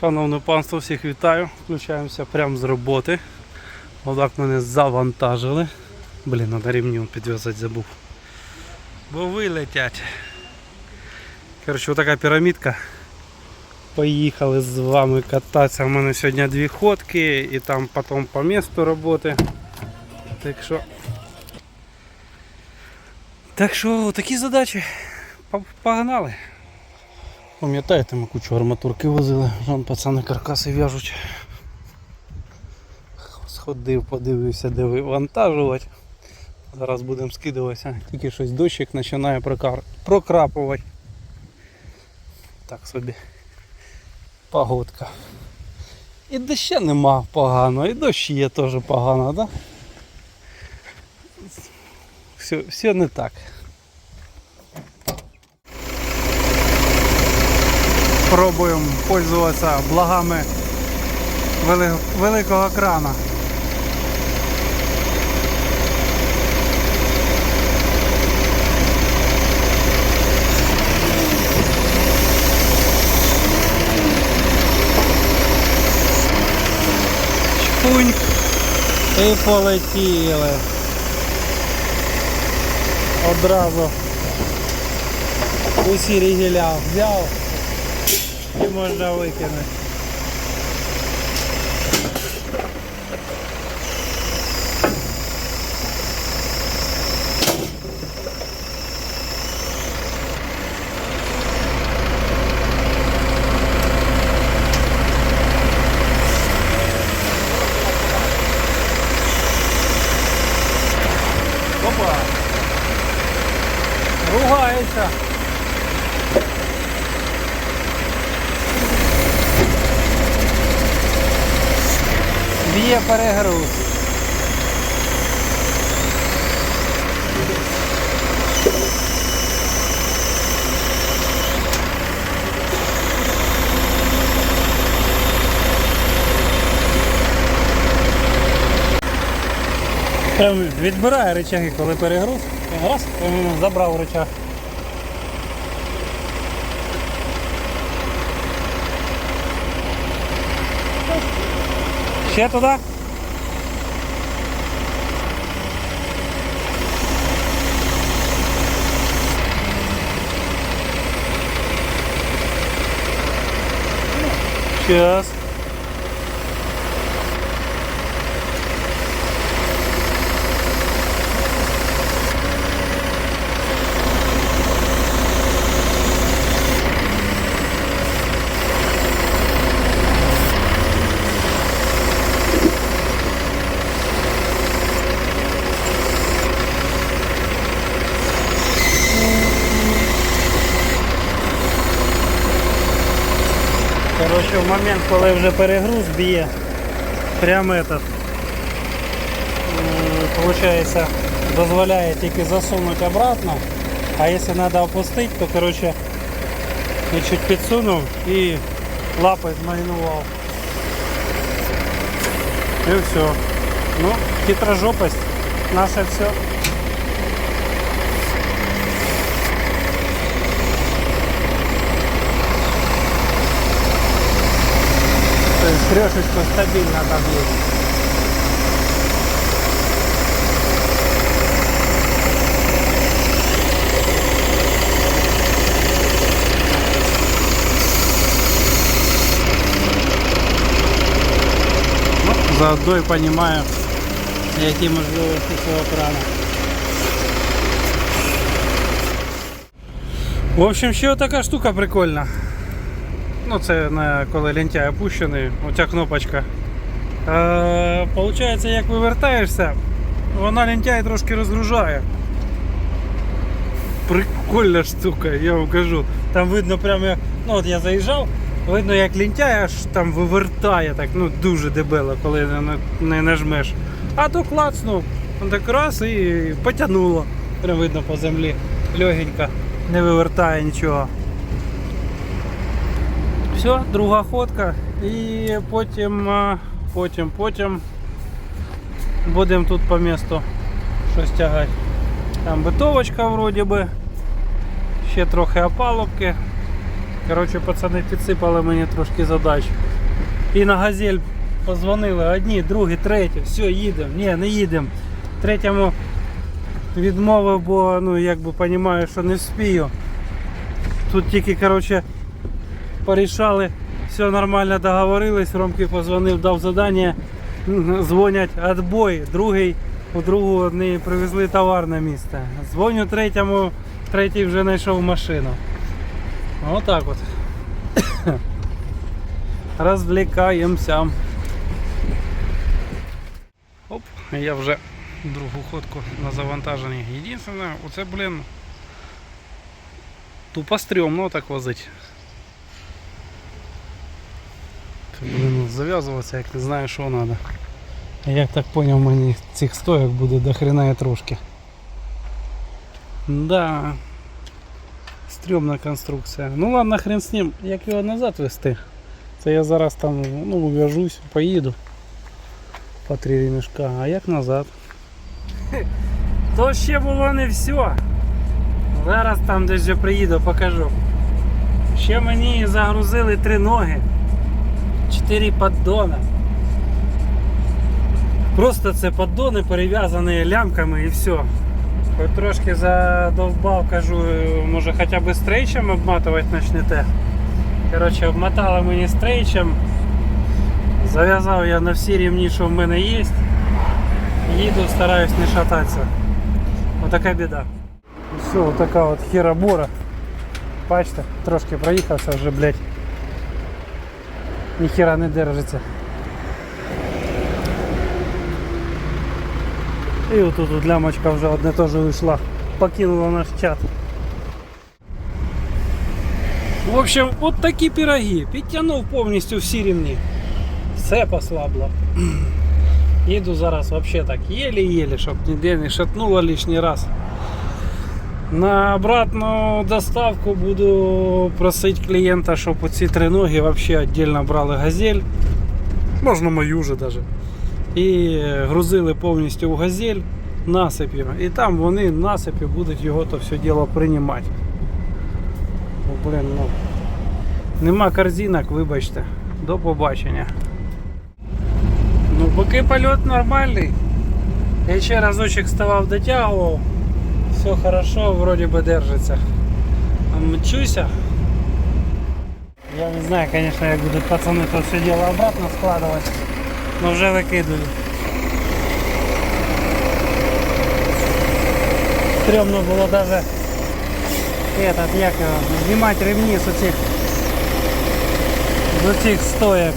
Шановне панство, всіх вітаю. Включаємося прямо з роботи. Отак мене завантажили. Блін, треба ремнем підв'язати забув. Бо вилетять. Коротше, отака пірамідка. Поїхали з вами кататися. У мене сьогодні дві ходки і там потім по місту роботи. Так що. Так що такі задачі. Погнали. Пам'ятаєте, ми кучу арматурки возили, Вон пацани каркаси в'яжуть. Сходив, подивився, де вивантажувати. Зараз будемо скидуватися. Тільки щось дощик починає прокрапувати. Так собі. Погодка. І доща нема погано, і дощ є теж погано, так? Да? Все, все не так. Пробуємо пользуватися благами великого крана. І полетіли. Одразу усі рігеля взяв і можна викинути. Опа! Ругається. Б'є перегруз. Прям відбирає речаги, коли перегруз. Раз, забрав речаг. Ще туди? Сейчас. Короче, в момент, коли вже перегруз б'є, прямо этот, получается, дозволяє тільки засунути обратно, а якщо треба опустити, то короче, чуть підсунув і лапою змайнував. І все. Ну, хитрожопость, наше все. Трешечку стабильно там есть. Ну, заодно и понимаю, які можливості цього крана. В общем, ще така штука прикольна. Ну, це на коли лентяй опущений, оця кнопочка. Е, Получається, як вивертаєшся, вона лентяй трошки розгружає. Прикольна штука, я вам кажу. Там видно прямо, ну от я заїжджав, видно як лентяй аж там вивертає так, ну дуже дебело, коли не, не- нажмеш. А то клацнув, так раз і потягнуло. Прям видно по землі. Легенько, не вивертає нічого. Все, друга ходка. І потім, потім, потім будемо тут по місту щось тягати. Там битовочка вроді би. Ще трохи опалубки. Коротше, пацани підсипали мені трошки задач. І на газель позвонили одні, другі, треті, все, їдемо. Ні, не їдемо. Третьому відмовив, бо ну якби розумію, що не вспію. Тут тільки, коротше, порішали, все нормально договорились, Ромки позвонив, дав задання, дзвонять відбой, другий, у другу одні привезли товар на місце. Дзвоню третьому, третій вже знайшов машину. Отак от. Розвлікаємося. Оп, я вже другу ходку на завантаженні. Єдине, оце, блін, тупо стрьомно так возить. Ти, блін, зав'язуватися, як не знаєш, що треба. Як так поняв, мені цих стоїк буде до хрена і трошки. Да. Стрьомна конструкція. Ну ладно, хрен з ним, як його назад вести. Це я зараз там ну, ув'яжусь, поїду по три ремішка, а як назад? То ще було не все. Зараз там десь вже приїду, покажу. Ще мені загрузили три ноги, чотири поддона. Просто це поддони перев'язані лямками і все. Хоч трошки задовбав, кажу, може хоча б стрейчем обматувати почнете. Коротше, обмотали мені стрейчем. Зав'язав я на всі рівні, що в мене є. Їду, стараюсь не шататися. Отака біда. Все, отака от хіробора. Бачите, трошки проїхався вже, блядь. Ніхіра не держиться. І отут от лямочка вже одне теж вийшла. Покинула наш чат. В общем, от такі пироги. Підтягнув повністю всі рівні. Все послабло. Їду зараз вообще так єлі-єлі, щоб ніде не шатнуло лишній раз. На обратну доставку буду просити клієнта, щоб оці три ноги вообще віддільно брали газель. Можна мою вже даже. І грузили повністю в газель насипів. І там вони насипі будуть його то все діло приймати. Бо, блин, ну, нема корзинок, вибачте. До побачення. Ну, поки польот нормальний. Я ще разочок ставав дотягував. Все хорошо, вроде бы держится. А Мчуся. Я не знаю, конечно, як будуть пацаны то все дело обратно складывать. Но вже викидую. Стрёмно було даже этот, як його, знімати ремні з оцих з оцих стоек.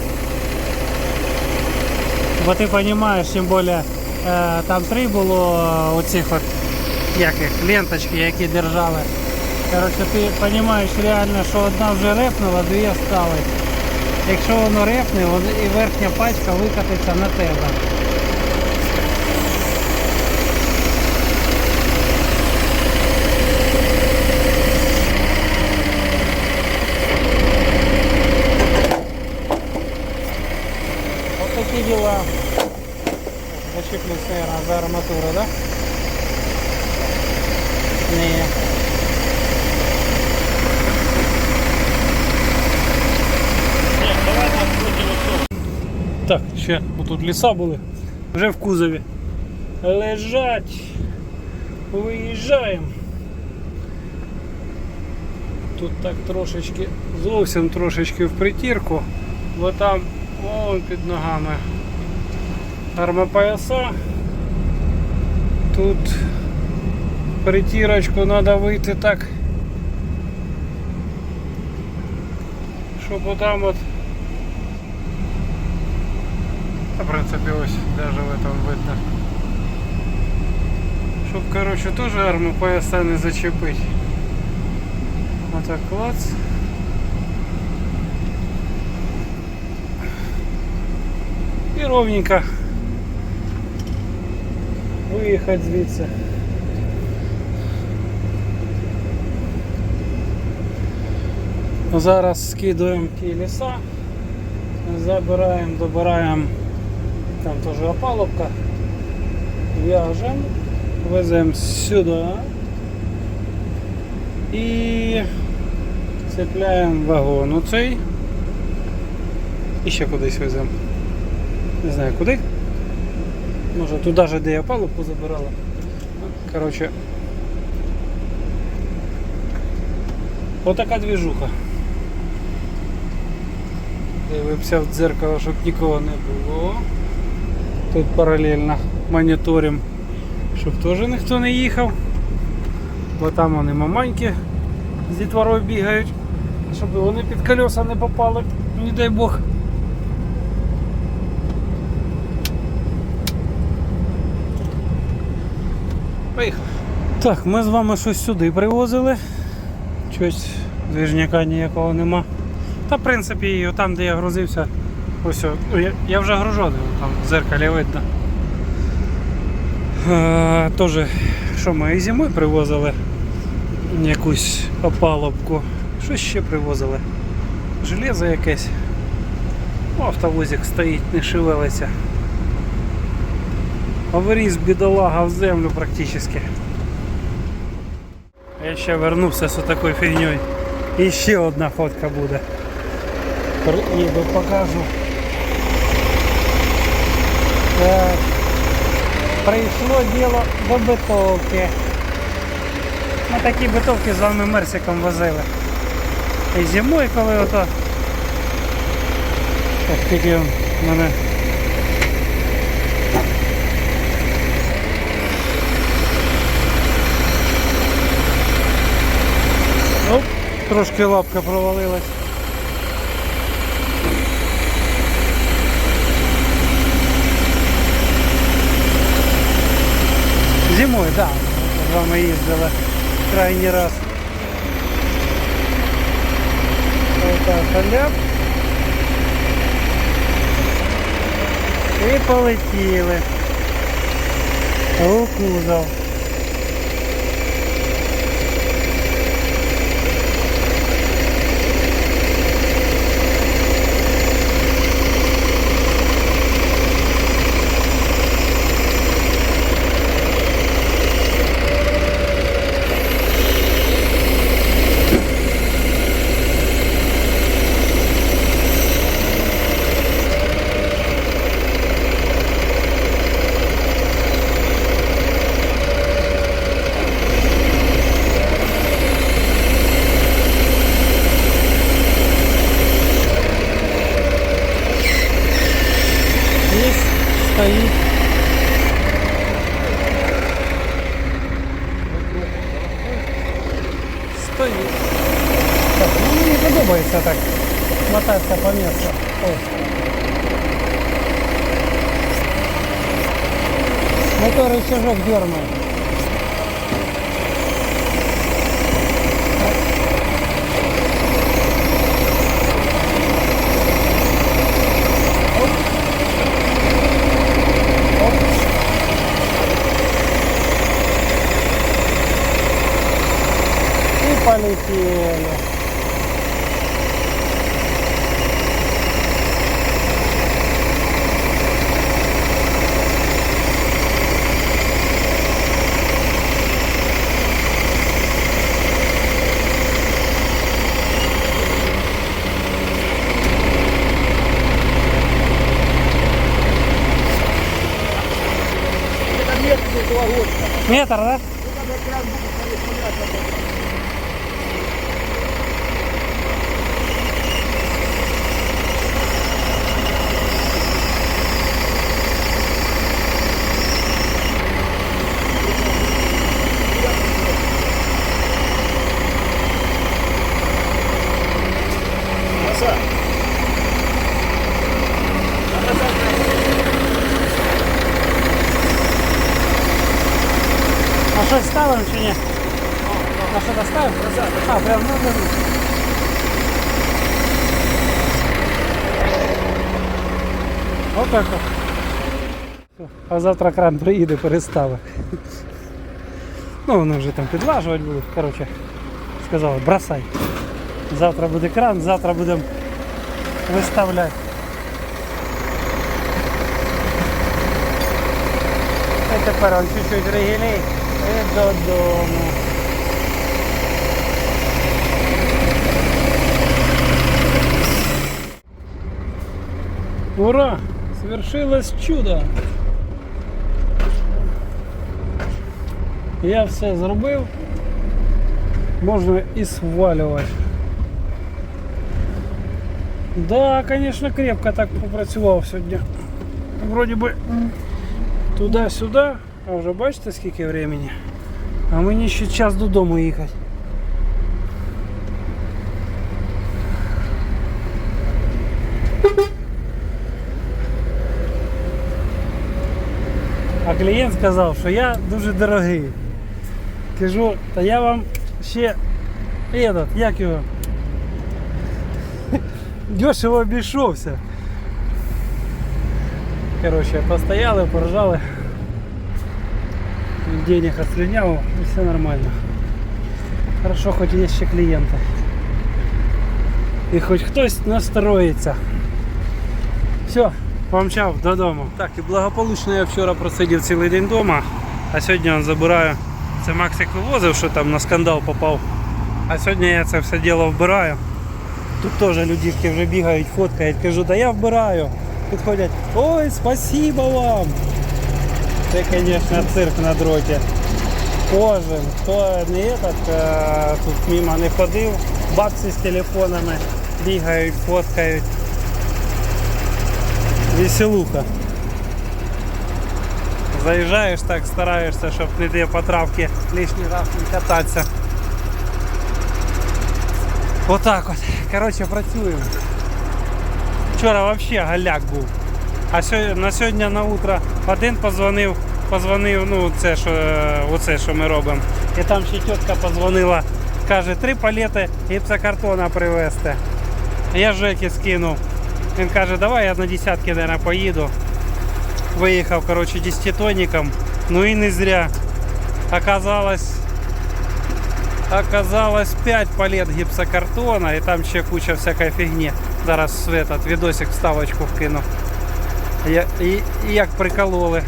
Бо ти розумієш, тим більше е, там три було е, оцих от Як їх, ленточки, які держали. Коротше, ти розумієш реально, що одна вже репнула, дві остались. Якщо воно репне, і верхня пачка викатиться на тебе. Ось такі діла. Зачепився наверное, за арматуру, да? Ні. Так, ще тут ліса були. Вже в кузові. Лежать. Виїжджаємо. Тут так трошечки, зовсім трошечки в притірку, бо там вон під ногами армопояса. Тут притірочку треба вийти так, щоб отам от Та, в принципі ось даже в этом видно. Щоб короче теж арму пояса не зачепить. Отак клац. І ровненько виїхати звідси. Зараз скидуємо ті ліса, забираємо, добираємо там теж опалубка, в'яжемо, веземо сюди і цепляємо вагон оцей І ще кудись веземо. Не знаю куди. Може туди же, де я палубку забирала. Коротше. Отака двіжуха. Дивимося в дзеркало, щоб нікого не було. Тут паралельно моніторимо, щоб теж ніхто не їхав. Бо там вони маманьки з дітворою бігають, щоб вони під колеса не попали, не дай Бог. Поїхали. Так, ми з вами щось сюди привозили. Щось двіжняка ніякого нема. Та в принципі там, де я грузився, ось ну, я, я вже гружений, там в зеркалі видно. Е, Тоже, що ми і зимою привозили якусь опалубку. Що ще привозили? Железо якесь. Ну, Автовозик стоїть, не шевелиться. Аварійсь бідолага в землю практично. Я ще вернувся з такою фігньою. І ще одна ходка буде. Приїду, покажу. Так. Прийшло діло до битовки. Ми такі битовки з вами мерсиком возили. І зимою, коли ото. Так, тільки в мене. Оп, трошки лапка провалилась. Зимою, так. Да. З вами їздили крайній раз. Отак. І полетіли. У кузов. Здесь стоит Стоїть. Так, ну, мені подобається так мотатися по місту. Ой. Мотор рычажок дернул. И полетели. a tardar. А що доставимо? А, прям ну, ну, ну. Отак. от. А завтра кран приїде, переставить. Ну, вони вже там підлажувати будуть. Коротше, сказали, бросай. Завтра буде кран, завтра будемо виставляти. І тепер он чуть-чуть регілей і додому. Ура! Свершилось чудо! Я все зробив. Можна і свалювати. Да, конечно, крепко так попрацював сьогодні. Вроді би туди-сюди, а вже бачите скільки времени. А мені ще час додому їхати. А клієнт сказав, що я дуже дорогий. Кажу, та я вам ще этот, як його дешево обійшовся. Короче, постояли, поржали. Денег отслюняв і все нормально. Хорошо, хоч є ще клієнти. І хоч хтось настроїться. Все, помчав додому. Так, і благополучно я вчора просидів цілий день вдома, а сьогодні он забираю. Це Максик вивозив, що там на скандал попав. А сьогодні я це все діло вбираю. Тут теж людівки вже бігають, фоткають, кажу, да я вбираю. Підходять, ой, спасибо вам. Це, звісно, цирк на дроті. Кожен, хто не этот, е, тут мимо не ходив, бабці з телефонами бігають, фоткають. Веселуха. Заїжджаєш так, стараєшся, щоб ніде по травці лишній раз не кататися. Отак от. Коротше, працюємо. Вчора взагалі галяк був. А на сьогодні на утро один позвонив, позвонив, ну це що, е, оце, що ми робимо. І там ще тітка позвонила, каже, три палети гіпсокартона привезти. Я Жеки скинув. Він каже, давай я на десятки, наверное, поїду. Виїхав, коротше, десятитонником. Ну і не зря. Оказалось, оказалось 5 палет гіпсокартона і там ще куча всякої фігні. Зараз в этот відосик вставочку вкину. Я, і, і як прикололи.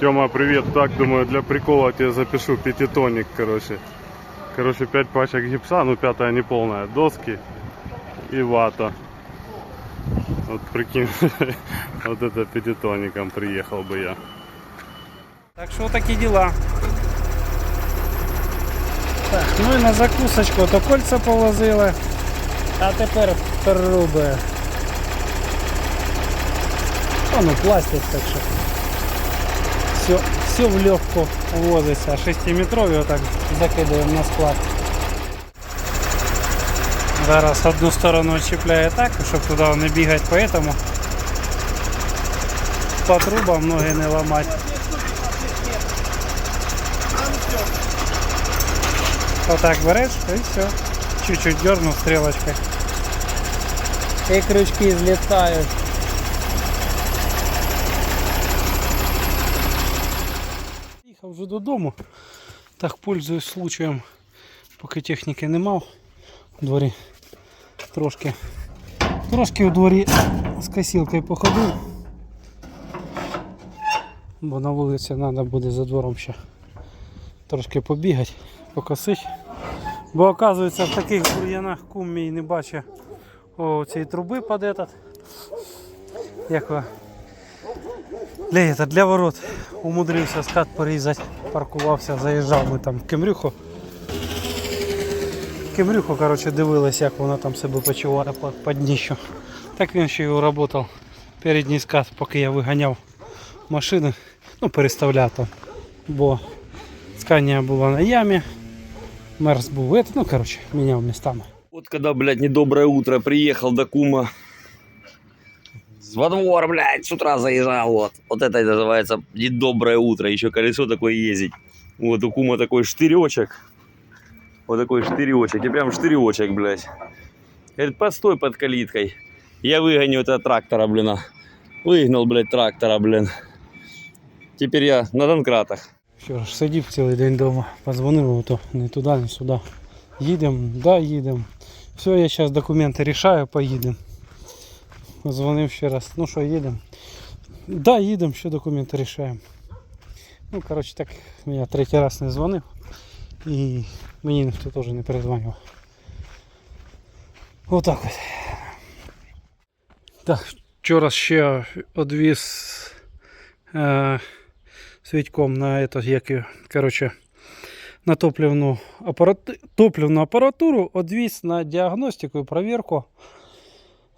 Тёма, привет. Так, думаю, для прикола тебе запишу пятитонник, короче. Короче, 5 пачек гипса, ну пятая не полная, доски и вата. Вот прикинь, вот это пятитонником приехал бы я. Так що такі діла. Так, ну і на закусочку то кольця повозили, а тепер труби. О, ну пластик так що. Все, все в легку возиться. 6-метрові отак закидаємо на склад. Зараз одну сторону чіпляє так, щоб туди не бігати, поэтому по трубам ноги не ламати. Вот так берешь и все. Чуть-чуть дернул стрелочкой. И крючки взлетают. Їхав вже додому. Так пользуюсь случаєм, поки техніки не мав. У дворі трошки, трошки у дворі з косілкою походив. Бо на вулиці треба буде за двором ще трошки побігати, покосити. Бо оказується в таких бур'янах кум мій не бачить цієї труби під этот. Як? Для, для ворот умудрився скат порізати, паркувався, заїжджав ми там в Кемрюху Кемрюху, коротше, дивилися, як вона там себе почуває під, під дніщу. Так він ще й уработав передній скат, поки я виганяв машини, ну переставляв там. Бо скання була на ямі, мерз був, это, ну коротше, міняв містами. Вот когда, блядь, недоброе утро приехал до кума. Во двор, блядь, с утра заезжал, вот. Вот это и называется недоброе утро, еще колесо такое ездить. Вот у кума такой штыречек. Вот такой штыречек, и прям штыречек, блядь. Говорит, постой под калиткой. Я выгоню этого трактора, блин. а. Выгнал, блядь, трактора, блин. Теперь я на донкратах. Що ж, сидів цілий день вдома, позвонив, то не туди, не сюди. Їдемо, да, їдемо. Все, я зараз документи рішаю, поїдемо. Дзвонив ще раз. Ну що, їдемо? Да, їдемо, ще документи рішаємо. Ну, коротше, так я третій раз не дзвонив. І Мені ніхто теж не перезвонив. Отак от. Так, вчора ще одвіз е, свідком на это, як, короче, на топливну, апарат, топливну апаратуру, одвіз на діагностику і перевірку.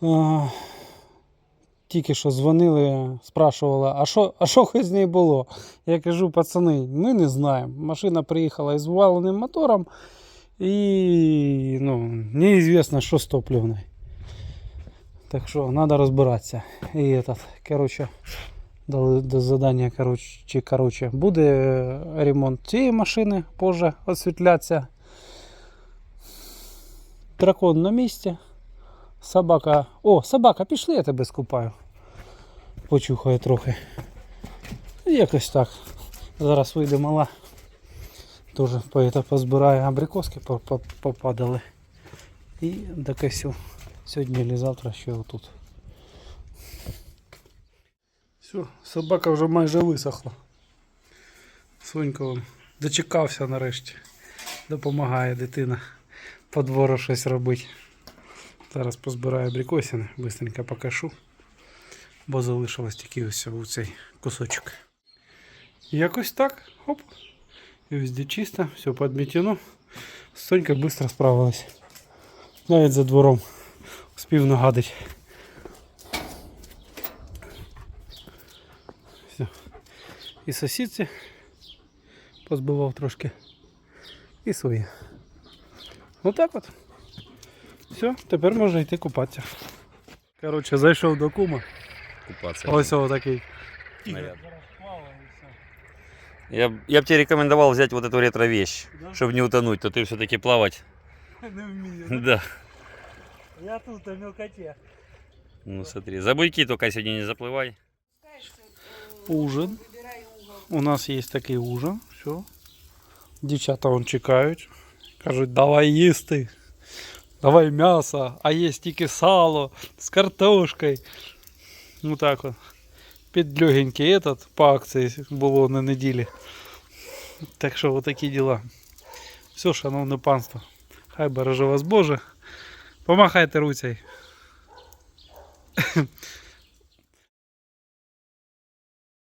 Е, тільки що дзвонили, спрашували, а що, а що з нею було? Я кажу, пацани, ми не знаємо. Машина приїхала із валеним мотором і ну, неізвісно, що з топливною. Так що треба розбиратися. І этот, короче, дали до задання, короче, короче, буде ремонт цієї машини, позже освітлятися. Дракон на місці. Собака. О, собака, пішли, я тебе скупаю. Почухаю трохи. Якось так. Зараз вийде мала. Теж поета позбираю абрикоски по- по- попадали. І докосю. Сьогодні чи завтра ще отут. Все, собака вже майже висохла. Сонька вон дочекався нарешті. Допомагає дитина по двору щось робити. Зараз позбираю абрикосини, быстренько покашу, бо залишилось тільки ось у цей кусочок. Якось так, хоп. І везде чисто, все подметено. Сонька швидко справилась. Навіть за двором успів нагадить. Все. І сусідці позбивав трошки. І свої. Отак от. Все, тепер можна йти купатися. Коротше, зайшов до кума. Купаться. Ось ось такий. Наряд. Я, б- я бы тебе рекомендовал взять вот эту ретро-вещь, Да? чтобы не утонуть, то ты все-таки плавать. Не вмію. Да. Я тут на мелкоте. Ну смотри, за буйки только сегодня не заплывай. Ужин. У нас є такий ужин. Все. Дівчата вон чекають. Кажуть, давай їсти. Давай м'ясо, а є тільки сало з картошкою. Ну так от. Під легенький этот по акції було на неділі. Так що отакі діла. Все, шановне панство. Хай береже вас Боже. Помахайте руцей.